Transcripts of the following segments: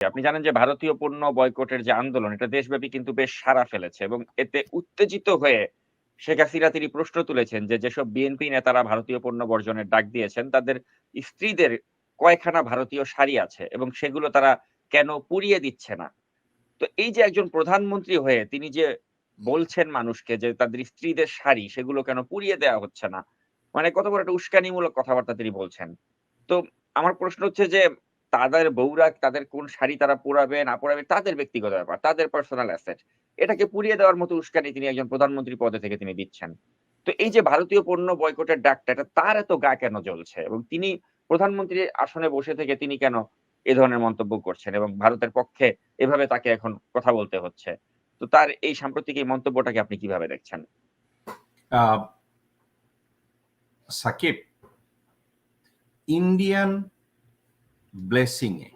আপনি জানেন যে ভারতীয় পণ্য বয়কটের যে আন্দোলন, এটা দেশব্যাপী কিন্তু বেশ সাড়া ফেলেছে এবং এতে উত্তেজিত হয়ে শেখ হাসিনা তিনি প্রশ্ন তুলেছেন যে যেসব বিএনপি নেতারা ভারতীয় পণ্য বর্জনের ডাক দিয়েছেন, তাদের স্ত্রীদের কয়খানা ভারতীয় শাড়ি আছে এবং সেগুলো তারা কেন পুড়িয়ে দিচ্ছে না? তো এই যে একজন প্রধানমন্ত্রী হয়ে তিনি যে বলছেন মানুষকে যে তাদের স্ত্রীদের শাড়ি, সেগুলো কেন পুড়িয়ে দেওয়া হচ্ছে না? মানে কত বড় একটা উস্কানিমূলক কথাবার্তা তিনি বলছেন। তো আমার প্রশ্ন হচ্ছে যে তাদের বউরা তাদের কোন শাড়ি তারা পরাবে, না পরাবে, তাদের ব্যক্তিগত ব্যাপার, তাদের পার্সোনাল অ্যাসেট এটাকে পুড়িয়ে দেওয়ার মতো উস্কানি তিনি একজন প্রধানমন্ত্রী পদে থেকে তিনি দিচ্ছেন। তো এই যে ভারতীয় পণ্য বয়কটের ডাকটা, এটা তার এত গা কেন জ্বলছে? এবং তিনি প্রধানমন্ত্রীর আসনে বসে থেকে তিনি কেন এ ধরনের মন্তব্য করছেন? এবং ভারতের পক্ষে এভাবে তাকে এখন কথা বলতে হচ্ছে। তো তার এই সাম্প্রতিক এই মন্তব্যটাকে আপনি কীভাবে দেখছেন? সাকিব ইন্ডিয়ান ব্লেসিং এ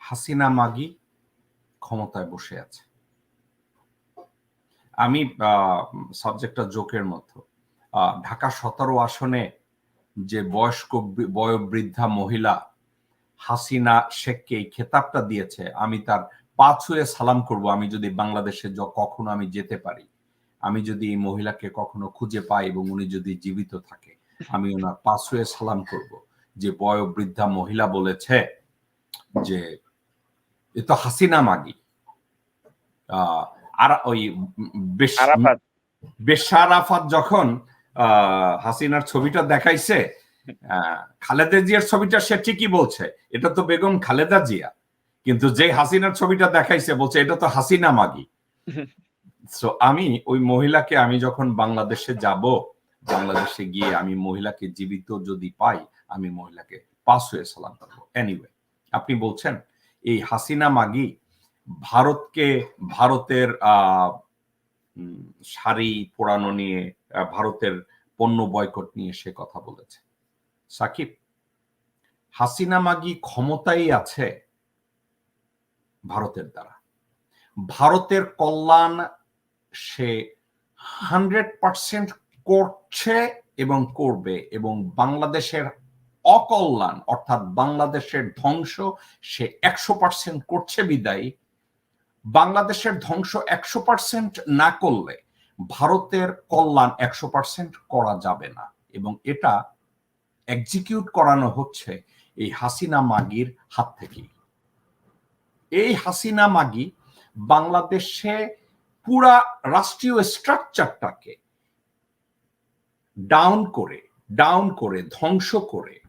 হাসিনা মাগি ক্ষমতায় বসে আছে। আমি সাবজেক্টটা জোকের মতো। ঢাকা সতেরো আসনে যে বয়স্ক বয়োবৃদ্ধা মহিলা হাসিনা শেখকে এই খেতাবটা দিয়েছে, আমি তার পা ছুঁয়ে সালাম করব, আমি যদি বাংলাদেশে কখনো আমি যেতে পারি, আমি যদি এই মহিলাকে কখনো খুঁজে পাই এবং উনি যদি জীবিত থাকে, আমি ওনার পা ছুঁয়ে সালাম করব। যে বয়োবৃদ্ধা মহিলা বলেছে যে এ তো হাসিনা মাগি। আহ, আর ওই বেশারাফাত যখন হাসিনার ছবিটা দেখাইছে খালেদা জিয়ার ছবিটা সে ঠিকই বলছে এটা তো বেগম খালেদা জিয়া। কিন্তু যে হাসিনার ছবিটা দেখাইছে বলছে এটা তো হাসিনা মাগি। সো আমি ওই মহিলাকে আমি যখন বাংলাদেশে যাব বাংলাদেশে গিয়ে আমি মহিলাকে জীবিত যদি পাই, আমি মহিলাকে পাস হয়ে সালাম করব এনিওয়ে আপনি বলছেন, এই হাসিনা মাগি ভারতকে, ভারতের শাড়ি পোড়ানো নিয়ে ভারতের পণ্য বয়কট নিয়ে সে কথা বলেছে। সাকিব, হাসিনা মাগি ক্ষমতাই আছে ভারতের দ্বারা। ভারতের কল্যাণ সে হান্ড্রেড পার্সেন্ট করছে এবং করবে এবং বাংলাদেশের অকল্যাণ, অর্থাৎ বাংলাদেশের ধ্বংস, সে একশো পার্সেন্ট করছে বিদায়ী। বাংলাদেশের ধ্বংস একশো পার্সেন্ট না করলে ভারতের কল্যাণ একশো পার্সেন্ট করা যাবে না এবং এটা এক্সিকিউট করানো হচ্ছে এই হাসিনা মাগির হাত থেকেই। এই হাসিনা মাগি বাংলাদেশে পুরা রাষ্ট্রীয় স্ট্রাকচারটাকে ডাউন করে ডাউন করে, ধ্বংস করে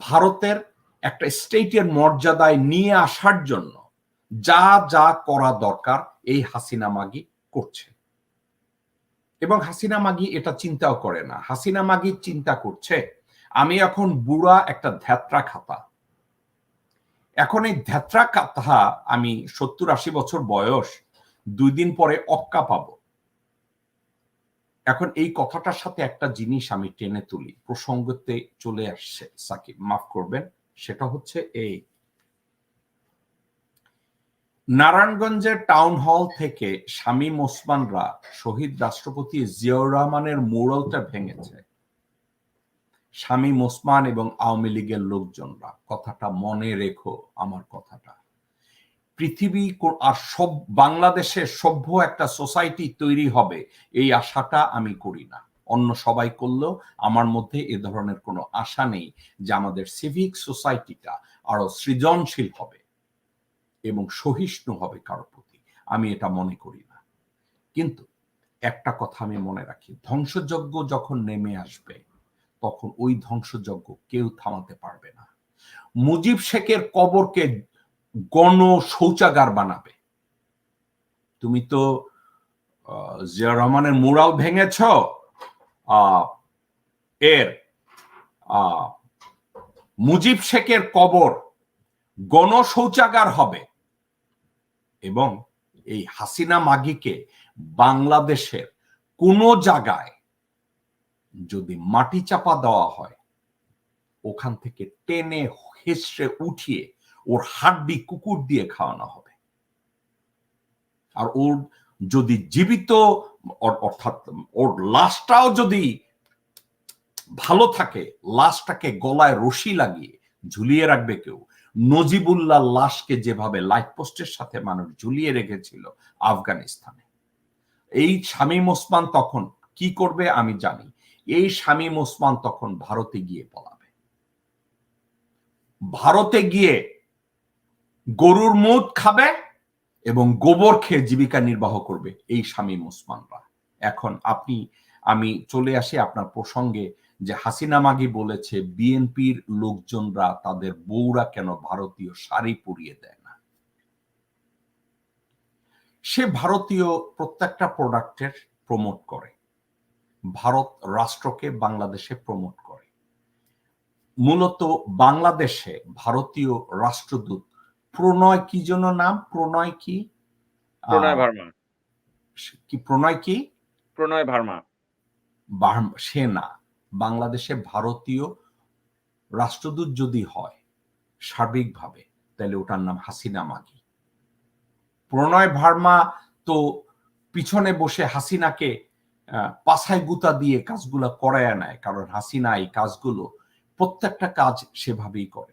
ভারতের একটা স্টেটের মর্যাদায় নিয়ে আসার জন্য যা যা করা দরকার, এই হাসিনা মাগি করছে। এবং হাসিনা মাগি এটা চিন্তাও করে না। হাসিনা মাগি চিন্তা করছে, আমি এখন বুড়া একটা ধ্যাত্রা খাতা। এখন এই ধ্যাত্রা খাতা আমি সত্তর আশি বছর বয়স, দুই দিন পরে অক্কা পাবো। এখন এই কথাটার সাথে একটা জিনিস আমি টেনে তুলি। প্রসঙ্গতে চলে আসছে, সাকিব, মাফ করবেন, সেটা হচ্ছে এই নারায়ণগঞ্জের টাউন হল থেকে শামীম ওসমানরা শহীদ রাষ্ট্রপতি জিয়াউর রহমানের মুরলটা ভেঙেছে। শামীম ওসমান এবং আওয়ামী লীগের লোকজনরা। কথাটা মনে রেখো, আমার কথাটা। পৃথিবী আর সব বাংলাদেশের সভ্য একটা সোসাইটি তৈরি হবে, এই আশাটা আমি করি না। অন্য সবাই করলেও আমার মধ্যে এ ধরনের কোনো আশা নেই যে আমাদের সিভিক সোসাইটিটা আরও সৃজনশীল হবে এবং সহিষ্ণু হবে কারোর প্রতি। আমি এটা মনে করি না। কিন্তু একটা কথা আমি মনে রাখি, ধ্বংসযজ্ঞ যখন নেমে আসবে, তখন ওই ধ্বংসযজ্ঞ কেউ থামাতে পারবে না। মুজিব শেখের কবরকে গণ শৌচাগার বানাবে। তুমি তো জিয়া রহমানের মুরাল ভেঙেছ এর মুজিব শেখের কবর গণ শৌচাগার হবে এবং এই হাসিনা মাগিকে বাংলাদেশের কোনো জায়গায় যদি মাটি চাপা দেওয়া হয়, ওখান থেকে টেনে হেসড়ে উঠিয়ে ওর হাড্ডি কুকুর দিয়ে খাওয়ানো হবে। আর ওর যদি জীবিত অর্থাৎ ওর লাশটাও যদি ভালো থাকে, লাশটাকে গলায় রশি লাগিয়ে ঝুলিয়ে রাখবে কেউ। নজিবুল্লাহ লাশকে যেভাবে লাইট পোস্টের সাথে মানুষ ঝুলিয়ে রেখেছিল আফগানিস্তানে। এই শামীম ওসমান তখন কি করবে আমি জানি। এই শামীম ওসমান তখন ভারতে গিয়ে পলাবে। ভারতে গিয়ে গরুর মুদ খাবে এবং গোবর খেয়ে জীবিকা নির্বাহ করবে, এই শামীম ওসমানরা এখন আপনি, আমি চলে আসি আপনার প্রসঙ্গে যে হাসিনা মাগি বলেছে, বিএনপির লোকজনরা তাদের বউরা কেন ভারতীয় শাড়ি পরিয়ে দেয় না? সে ভারতীয় প্রত্যেকটা প্রোডাক্টের প্রমোট করে। ভারত রাষ্ট্রকে বাংলাদেশে প্রমোট করে। মূলত বাংলাদেশে ভারতীয় রাষ্ট্রদূত প্রণয় কি জন্য নাম? প্রণয় কি? প্রণয় ভার্মা। কি প্রণয় কি? প্রণয় ভার্মা। বার্ম- সে না। বাংলাদেশে ভারতীয় রাষ্ট্রদূত যদি হয় সার্বিকভাবে তাহলে ওটার নাম হাসিনা মাগি। প্রণয় ভার্মা তো পিছনে বসে হাসিনাকে আহ, পাছায় গুতা দিয়ে কাজগুলো করায় নেয় কারণ হাসিনা এই কাজগুলো প্রত্যেকটা কাজ সেভাবেই করে।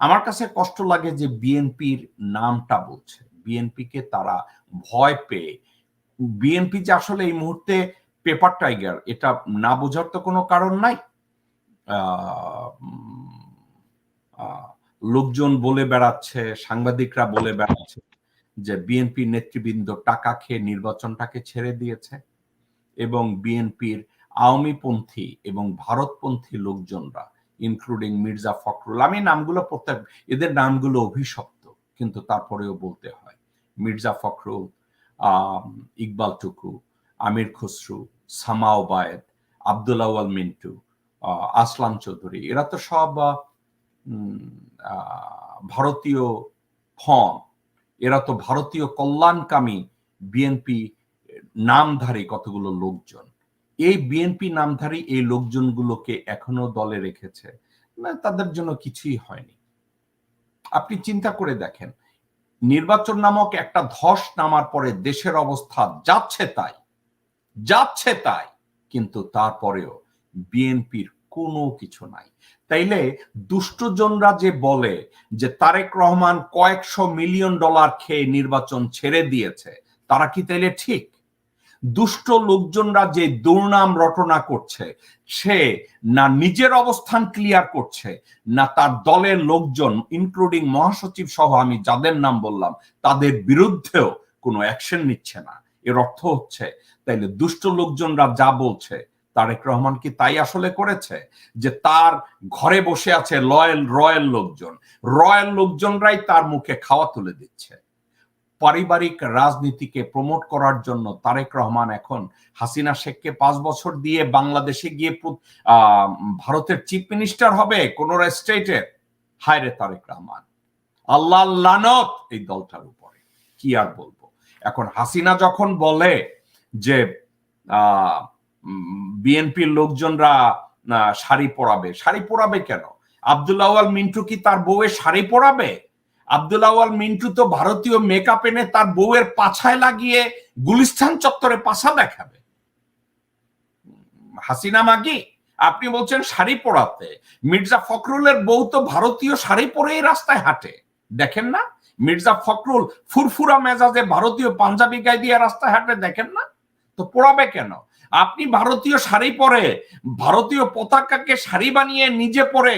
আমার কাছে কষ্ট লাগে যে বিএনপির নামটা বলছে। বিএনপিকে তারা ভয় পেয়ে, বিএনপি যে আসলে এই মুহূর্তে পেপার টাইগার, এটা না বোঝার তো কোনো কারণ নাই। লোকজন বলে বেড়াচ্ছে, সাংবাদিকরা বলে বেড়াচ্ছে যে বিএনপি নেতৃবৃন্দ টাকা খেয়ে নির্বাচনটাকে ছেড়ে দিয়েছে এবং বিএনপির আওয়ামীপন্থী এবং ভারতপন্থী লোকজনরা ইনক্লুডিং মির্জা ফখরুল আমি নামগুলো প্রত্যেক এদের নামগুলো অভিশপ্ত, কিন্তু তারপরেও বলতে হয়। মির্জা ফখরুল ইকবাল টুকু, আমির খসরু, সামা ওবায়েদ, আব্দুল আওয়াল মিন্টু আসলাম চৌধুরী, এরা তো সব ভারতীয় ফন এরা তো ভারতীয় কল্যাণকামী বিএনপি নামধারী কতগুলো লোকজন। এই বিএনপি নামধারী এই লোকজনগুলোকে এখনও দলে রেখেছে। না, তাদের জন্য কিছুই হয়নি। আপনি চিন্তা করে দেখেন, নির্বাচন নামক একটা ধস নামার পরে দেশের অবস্থা যাচ্ছে তাই যাচ্ছে তাই, কিন্তু তারপরেও বিএনপির কোনো কিছু নাই। তাইলে দুষ্টজনরা যে বলে যে তারেক রহমান কয়েকশো মিলিয়ন ডলার খেয়ে নির্বাচন ছেড়ে দিয়েছে, তারা কি তাইলে ঠিক? দুষ্ট লোকজনরা যে দুর্নাম রটনা করছে, সে না নিজের অবস্থান ক্লিয়ার করছে, না তার দলের লোকজন ইনক্লুডিং মহাসচিব সহ আমি যাদের নাম বললাম, তাদের বিরুদ্ধেও কোনো অ্যাকশন নিচ্ছে না। এর অর্থ হচ্ছে, তাইলে দুষ্ট লোকজনরা যা বলছে, তারেক রহমান কি তাই আসলে করেছে? যে তার ঘরে বসে আছে লয়েল রয়্যাল লোকজন। রয়্যাল লোকজনরাই তার মুখে খাওয়া তুলে দিচ্ছে। পারিবারিক রাজনীতিকে প্রমোট করার জন্য তারেক রহমান এখন হাসিনা শেখকে পাঁচ বছর দিয়ে বাংলাদেশে গিয়ে ভারতের চিফ মিনিস্টার হবে কোন স্টেটের হায়রে তারেক রহমান। আল্লাহ লানত এই দলটার উপরে। কি আর বলব? এখন হাসিনা যখন বলে যে বিএনপির লোকজনরা শাড়ি পরাবে শাড়ি পরাবে কেন? আব্দুল আওয়াল মিন্টু কি তার বউয়ে শাড়ি পরাবে? আব্দুল মিন্টু তো ভারতীয় মেকআপ এনে তার বউয়ের পাছায় লাগিয়ে গুলিস্তান চত্বরে পাছা দেখাবে। হাসিনা মাগি, আপনি বলছেন শাড়ি পরাতে। মির্জা ফখরুলের বউ তো ভারতীয় শাড়ি পরেই রাস্তায় হাঁটে। দেখেন না? মির্জা ফখরুল ফুরফুরা মেজাজে ভারতীয় পাঞ্জাবি গায়ে দিয়ে রাস্তায় হাঁটে, দেখেন না? তো পড়াবে কেন? আপনি ভারতীয় শাড়ি পরে, ভারতীয় পতাকাকে শাড়ি বানিয়ে নিজে পরে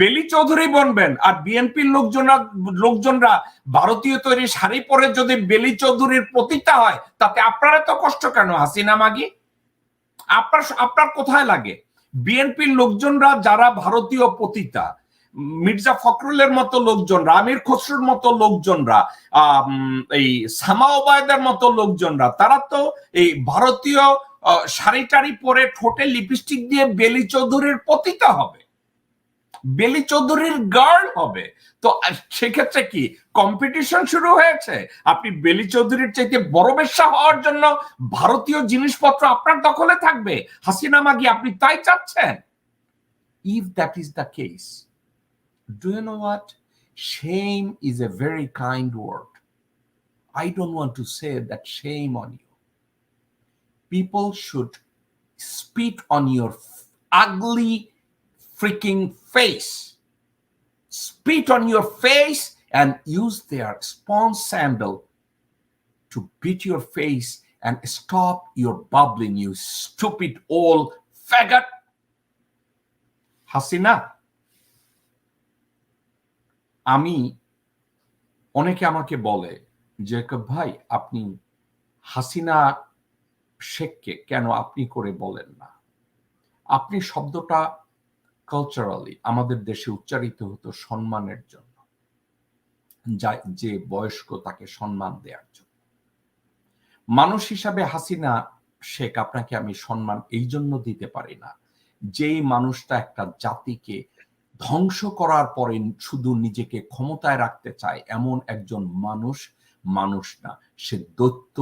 বেলি চৌধুরী বনবেন। আর বিএনপির লোকজনরা লোকজনরা ভারতীয় তৈরি শাড়ি পরে যদি বেলি চৌধুরীর প্রতীকটা হয়, তাতে আপনার এত কষ্ট কেন? হাসিনা মাগি? আপনার আপনার কোথায় লাগে? বিএনপির লোকজনরা যারা ভারতীয় পতিতা, মির্জা ফখরুলের মতো লোকজনরা, আমির খসরুর মতো লোকজনরা এই সামা ওবায়দের মতো লোকজনরা, তারা তো এই ভারতীয় শাড়ি টাড়ি পরে ঠোঁটে লিপস্টিক দিয়ে বেলি চৌধুরীর পতিতা হবে। বেলি চৌধুরীর গার্ল হবে। তো সেক্ষেত্রে কি কম্পিটিশন শুরু হয়েছে? আপনি বেলি চৌধুরীর চাইতে বড় বেশ্যা হওয়ার জন্য ভারতীয় জিনিসপত্র আপনার দখলে থাকবে। হাসিনা মাগি, আপনি তাই চাচ্ছেন? If that is the case do you know what shame is a very kind word. I don't want to say that shame on you. people should spit on your f- ugly freaking face spit on your face and use their sponge sandal to beat your face and stop your bubbling, you stupid old faggot. Hasina আমি অনেকে আমাকে বলে যে ভাই আপনি হাসিনা শেখকে কেন আপনি করে বলেন না? আপনি শব্দটা কালচারালি আমাদের দেশে উচ্চারিত হতো সম্মানের জন্য, যা, যে বয়স্ক তাকে সম্মান দেওয়ার জন্য। মানুষ হিসাবে হাসিনা শেখ আপনাকে আমি সম্মান এই জন্য দিতে পারি না, যেই মানুষটা একটা জাতিকে ধ্বংস করার পরে শুধু নিজেকে ক্ষমতায় রাখতে চায় এমন একজন মানুষ মানুষ না, সে দৈত্য,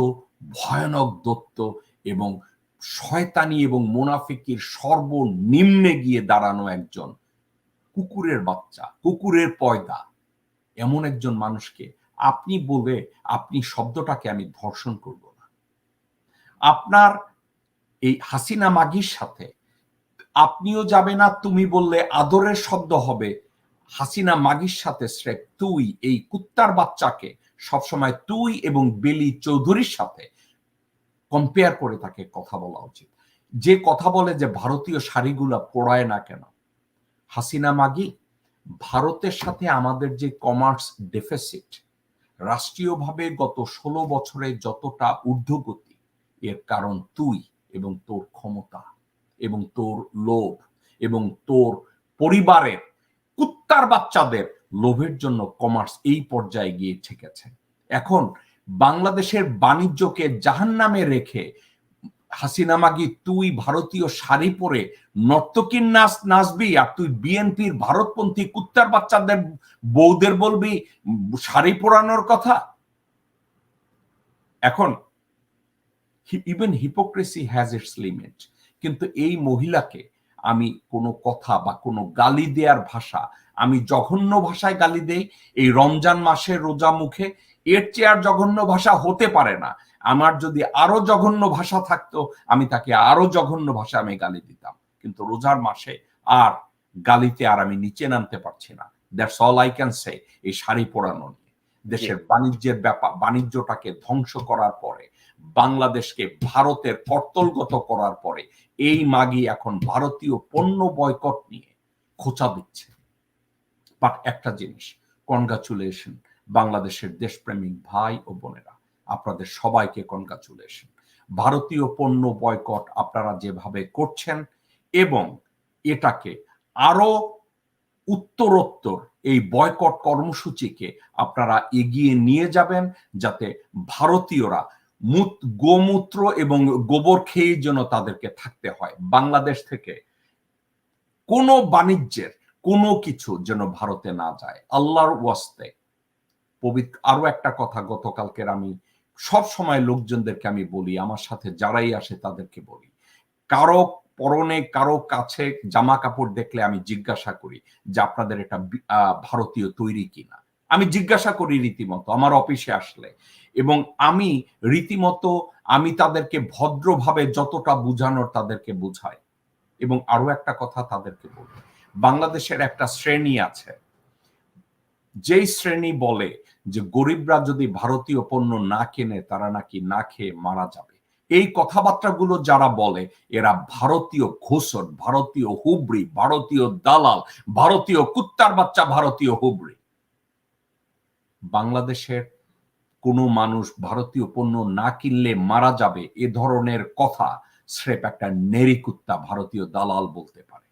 ভয়ানক দত্ত এবং শয়তানি এবং মোনাফিকির সর্বনিম্নে গিয়ে দাঁড়ানো একজন কুকুরের বাচ্চা, কুকুরের পয়দা। এমন একজন মানুষকে আপনি বলে আপনি শব্দটাকে আমি ধর্ষণ করব না। আপনার এই হাসিনা মাগির সাথে আপনিও যাবে না, তুমি বললে আদরের শব্দ হবে। হাসিনা মাগির সাথে স্রেফ তুই এই কুত্তার বাচ্চাকে সবসময় তুই এবং বেলি চৌধুরীর সাথে কম্পেয়ার করে তাকে কথা বলা উচিত। যে কথা বলে যে ভারতীয় শাড়িগুলা পড়ায় না কেন? হাসিনা মাগি, ভারতের সাথে আমাদের যে কমার্স ডেফিসিট রাষ্ট্রীয়ভাবে গত ষোলো বছরে যতটা ঊর্ধ্বগতি, এর কারণ তুই এবং তোর ক্ষমতা এবং তোর লোভ এবং তোর পরিবারের কুত্তার বাচ্চাদের লোভের জন্য কমার্স এই পর্যায়ে গিয়ে ঠেকেছে। এখন বাংলাদেশের বাণিজ্যকে জাহান নামে রেখে হাসিনা মাগি তুই ভারতীয় শাড়ি পরে নর্তকীর নাচ নাচবি আর তুই বিএনপির ভারতপন্থী কুত্তার বাচ্চাদের বউদের বলবি, শাড়ি পরানোর কথা? এখন even hypocrisy has its limit কিন্তু এই মহিলাকে আমি কোনো কথা বা কোনো গালি দেওয়ার ভাষা, আমি জঘন্য ভাষায় গালি দেই এই রমজান মাসের রোজা মুখে এর চেয়ে আর জঘন্য ভাষা হতে পারে না। আমার যদি আরও জঘন্য ভাষা থাকতো আমি তাকে আরও জঘন্য ভাষা আমি গালি দিতাম। কিন্তু রোজার মাসে আর গালিতে আর আমি নিচে নামতে পারছি না। That's all I can say এই শাড়ি পরানো নিয়ে। দেশের বাণিজ্যের ব্যাপার বাণিজ্যটাকে ধ্বংস করার পরে বাংলাদেশকে ভারতের কর্তলগত করার পরে এই মাগি এখন ভারতীয় পণ্য বয়কট নিয়ে খোঁচা দিচ্ছে। বাট একটা জিনিস কনগ্রাচুলেশন বাংলাদেশের দেশপ্রেমিক ভাই ও বোনেরা, আপনাদের সবাইকে কনগ্রাচুলেশন ভারতীয় পণ্য বয়কট আপনারা যেভাবে করছেন এবং এটাকে আরও উত্তরোত্তর এই বয়কট কর্মসূচিকে আপনারা এগিয়ে নিয়ে যাবেন যাতে ভারতীয়রা গোমূত্র এবং গোবর খেয়ে যেন তাদেরকে থাকতে হয়। বাংলাদেশ থেকে কোনো বাণিজ্যের কোনো কিছু যেন ভারতে না যায়। আল্লাহর ওয়াস্তে পবিত্র আরও একটা কথা গতকালকের আমি সব সময় লোকজনদেরকে আমি বলি, আমার সাথে যারাই আসে তাদেরকে বলি। কারও পরনে, কারও কাছে জামা কাপড় দেখলে আমি জিজ্ঞাসা করি যে আপনাদের এটা ভারতীয় তৈরি কিনা। আমি জিজ্ঞাসা করি রীতিমতো, আমার অফিসে আসলে। এবং আমি রীতিমতো, আমি তাদেরকে ভদ্রভাবে যতটা বুঝানোর তাদেরকে বুঝাই। এবং আরও একটা কথা তাদেরকে বলি, বাংলাদেশের একটা শ্রেণি আছে যেই শ্রেণি বলে যে গরিবরা যদি ভারতীয় পণ্য না কেনে, তারা নাকি না খেয়ে মারা যাবে। এই কথাবার্তাগুলো যারা বলে, এরা ভারতীয় ঘোষণ, ভারতীয় হুবড়ি, ভারতীয় দালাল, ভারতীয় কুত্তার বাচ্চা, ভারতীয় হুবড়ি। বাংলাদেশের কোনো মানুষ ভারতীয় পণ্য না কিনলে মারা যাবে, এ ধরনের কথা স্রেপ একটা নেরিকুত্তা ভারতীয় দালাল বলতে পারে।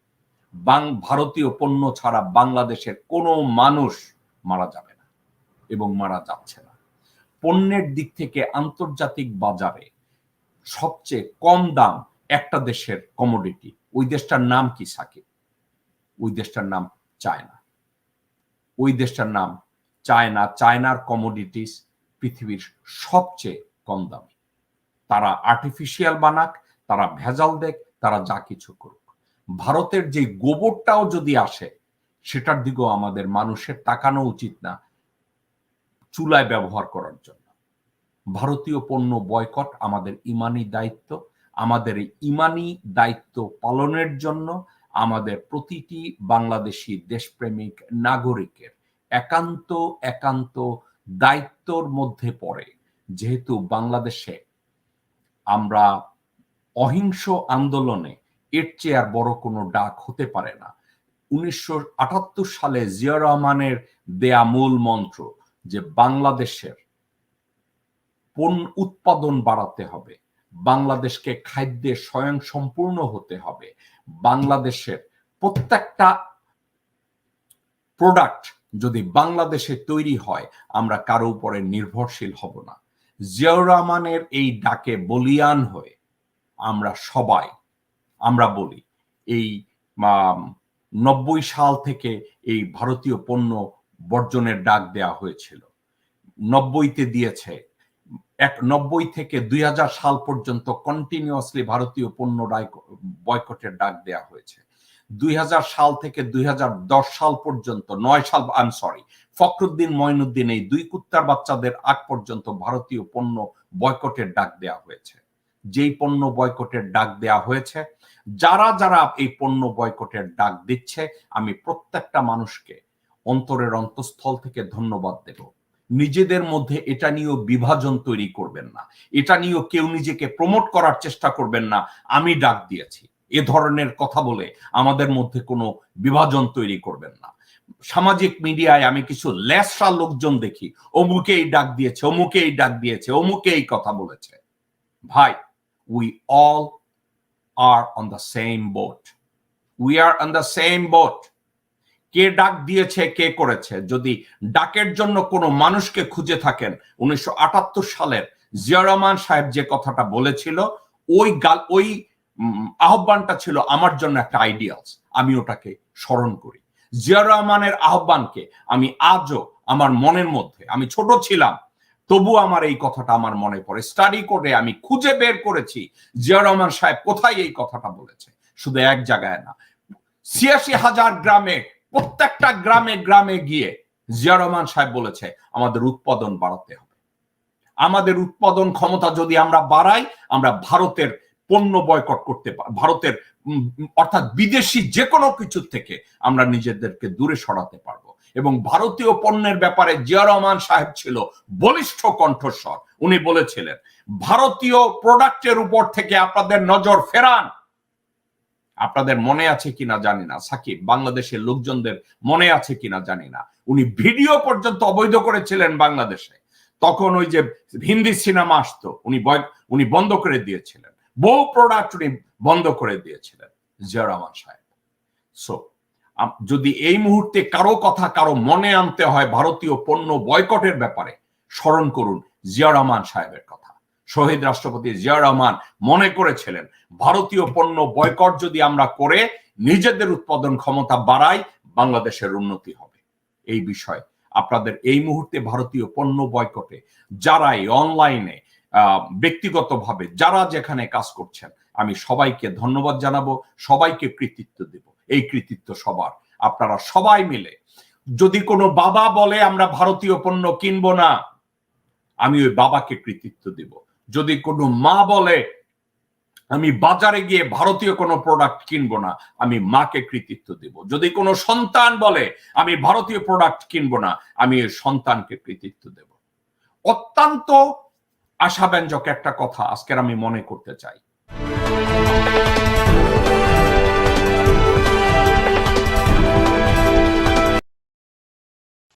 বাং, ভারতীয় পণ্য ছাড়া বাংলাদেশের কোনো মানুষ মারা যাবে না এবং মারা যাচ্ছে না। পণ্যের দিক থেকে আন্তর্জাতিক বাজারে সবচেয়ে কম দাম একটা দেশের কমোডিটি ওই দেশটার নাম কি, সাকিব? ওই দেশটার নাম চায়না। ওই দেশটার নাম চায়না। চায়নার কমোডিটিস পৃথিবীর সবচেয়ে কম দামি। তারা আর্টিফিশিয়াল বানাক, তারা ভেজাল দেখ তারা যা কিছু করুক। ভারতের যে গোবরটাও যদি আসে সেটার দিকেও আমাদের মানুষের তাকানো উচিত না চুলায় ব্যবহার করার জন্য। ভারতীয় পণ্য বয়কট আমাদের ইমানি দায়িত্ব, আমাদের ইমানি দায়িত্ব পালনের জন্য আমাদের প্রতিটি বাংলাদেশি দেশপ্রেমিক নাগরিকের একান্ত একান্ত দায়িত্বর মধ্যে পড়ে। যেহেতু বাংলাদেশে আমরা অহিংস আন্দোলনে এর চেয়ে আর বড় কোনো ডাক হতে পারে না। উনিশশো আটাত্তর সালে জিয়া রহমানের দেয়া মূল মন্ত্র যে বাংলাদেশের পণ্য উৎপাদন বাড়াতে হবে, বাংলাদেশকে খাদ্যে স্বয়ং সম্পূর্ণ হতে হবে, বাংলাদেশের প্রত্যেকটা প্রোডাক্ট যদি বাংলাদেশে তৈরি হয়, আমরা কারও উপরে নির্ভরশীল হব না। জিয়াউর রহমানের এই ডাকে বলিয়ান হয়ে আমরা সবাই, আমরা বলি, এই নব্বই সাল থেকে এই ভারতীয় পণ্য বর্জনের ডাক দেয়া হয়েছিল। নব্বইতে দিয়েছে। এক, নব্বই থেকে দুই হাজার সাল পর্যন্ত কন্টিনিউয়াসলি ভারতীয় পণ্য বয়কটের ডাক দেয়া হয়েছে। দুই হাজার সাল থেকে দুই হাজার দশ সাল পর্যন্ত, নয় সাল আই সরি ফখরুদ্দিন মঈনুদ্দিন এই দুই কুত্তার বাচ্চাদের আগ পর্যন্ত ভারতীয় পণ্য বয়কটের ডাক দেয়া হয়েছে। যেই পণ্য বয়কটের ডাক দেয়া হয়েছে যারা যারা এই পণ্য বয়কটের ডাক দিচ্ছে, আমি প্রত্যেকটা মানুষকে অন্তরের অন্তঃস্থল থেকে ধন্যবাদ দেব। নিজেদের মধ্যে এটা নিয়েও বিভাজন তৈরি করবেন না। এটা নিয়েও কেউ নিজেকে প্রমোট করার চেষ্টা করবেন না। আমি ডাক দিয়েছি। এ ধরনের কথা বলে আমাদের মধ্যে কোনো বিভাজন তৈরি করবেন না। সামাজিক মিডিয়ায় আমি কিছু লেসরা লোকজন দেখি অমুকে এই ডাক দিয়েছে অমুকে এই ডাক দিয়েছে অমুকে এই কথা বলেছে। ভাই we all are on the same boat we are on the same boat কে ডাক দিয়েছে, কে করেছে? যদি ডাকের জন্য কোনো মানুষকে খুঁজে থাকেন, উনিশশো সালের জিয়া রহমান সাহেব যে কথাটা বলেছিল, ওই গাল, ওই আহ্বানটা ছিল আমার জন্য একটা আইডিয়ালস আমি ওটাকে স্মরণ করি। জিয়া রহমানের আহ্বানকে আমি আজও আমার মনের মধ্যে, আমি ছোট ছিলাম তবু আমার এই কথাটা আমার মনে পড়ে। স্টাডি করে আমি খুঁজে বের করেছি জিয়া রহমান সাহেব কোথায় এই কথাটা বলেছে। শুধু এক জায়গায় না। ছিয়াশি হাজার গ্রামে, প্রত্যেকটা গ্রামে গ্রামে গিয়ে জিয়া রহমান সাহেব বলেছে, আমাদের উৎপাদন বাড়াতে হবে। আমাদের উৎপাদন ক্ষমতা যদি আমরা বাড়াই, আমরা ভারতের পণ্য বয়কট করতে ভারতের অর্থাৎ বিদেশি যে কোনো কিছুর থেকে আমরা নিজেদেরকে দূরে সরাতে পারব। এবং ভারতীয় পণ্যের ব্যাপারে জিয়া রহমান সাহেব ছিল বলিষ্ঠ কণ্ঠস্বর। উনি বলেছিলেন, ভারতীয় প্রোডাক্টের উপর থেকে আপনাদের নজর ফেরান। আপনাদের মনে আছে কিনা জানি না। সাকিব, বাংলাদেশের লোকজনদের মনে আছে কিনা জানি না। উনি ভিডিও পর্যন্ত অবৈধ করেছিলেন বাংলাদেশে। তখন ওই যে হিন্দি সিনেমা আসতো, উনি উনি বন্ধ করে দিয়েছিলেন। বহু প্রোডাক্ট উনি বন্ধ করে দিয়েছিলেন, জিয়া রহমান সাহেব। সো যদি এই মুহূর্তে কারও কথা কারও মনে আনতে হয় ভারতীয় পণ্য বয়কটের ব্যাপারে, স্মরণ করুন জিয়া রহমান সাহেবের কথা। শহীদ রাষ্ট্রপতি জিয়া রহমান মনে করেছিলেন, ভারতীয় পণ্য বয়কট যদি আমরা করে, নিজেদের উৎপাদন ক্ষমতা বাড়াই, বাংলাদেশের উন্নতি হবে। এই বিষয় আপনাদের এই মুহূর্তে ভারতীয় পণ্য বয়কটে যারাই অনলাইনে ব্যক্তিগতভাবে যারা যেখানে কাজ করছেন, আমি সবাইকে ধন্যবাদ জানাব, সবাইকে কৃতিত্ব দেব। এই কৃতিত্ব সবার, আপনারা সবাই মিলে। যদি কোনো বাবা বলে, আমরা ভারতীয় পণ্য কিনবো না, আমি ওই বাবাকে কৃতিত্ব দেব। যদি কোনো মা বলে, আমি বাজারে গিয়ে ভারতীয় কোনো প্রোডাক্ট কিনবো না, আমি মাকে কৃতিত্ব দেব। যদি কোনো সন্তান বলে, আমি ভারতীয় প্রোডাক্ট কিনবো না, আমি ওই সন্তানকে কৃতিত্ব দেব। অত্যন্ত আশাব্যঞ্জক একটা কথা আজকের আমি মনে করতে চাই।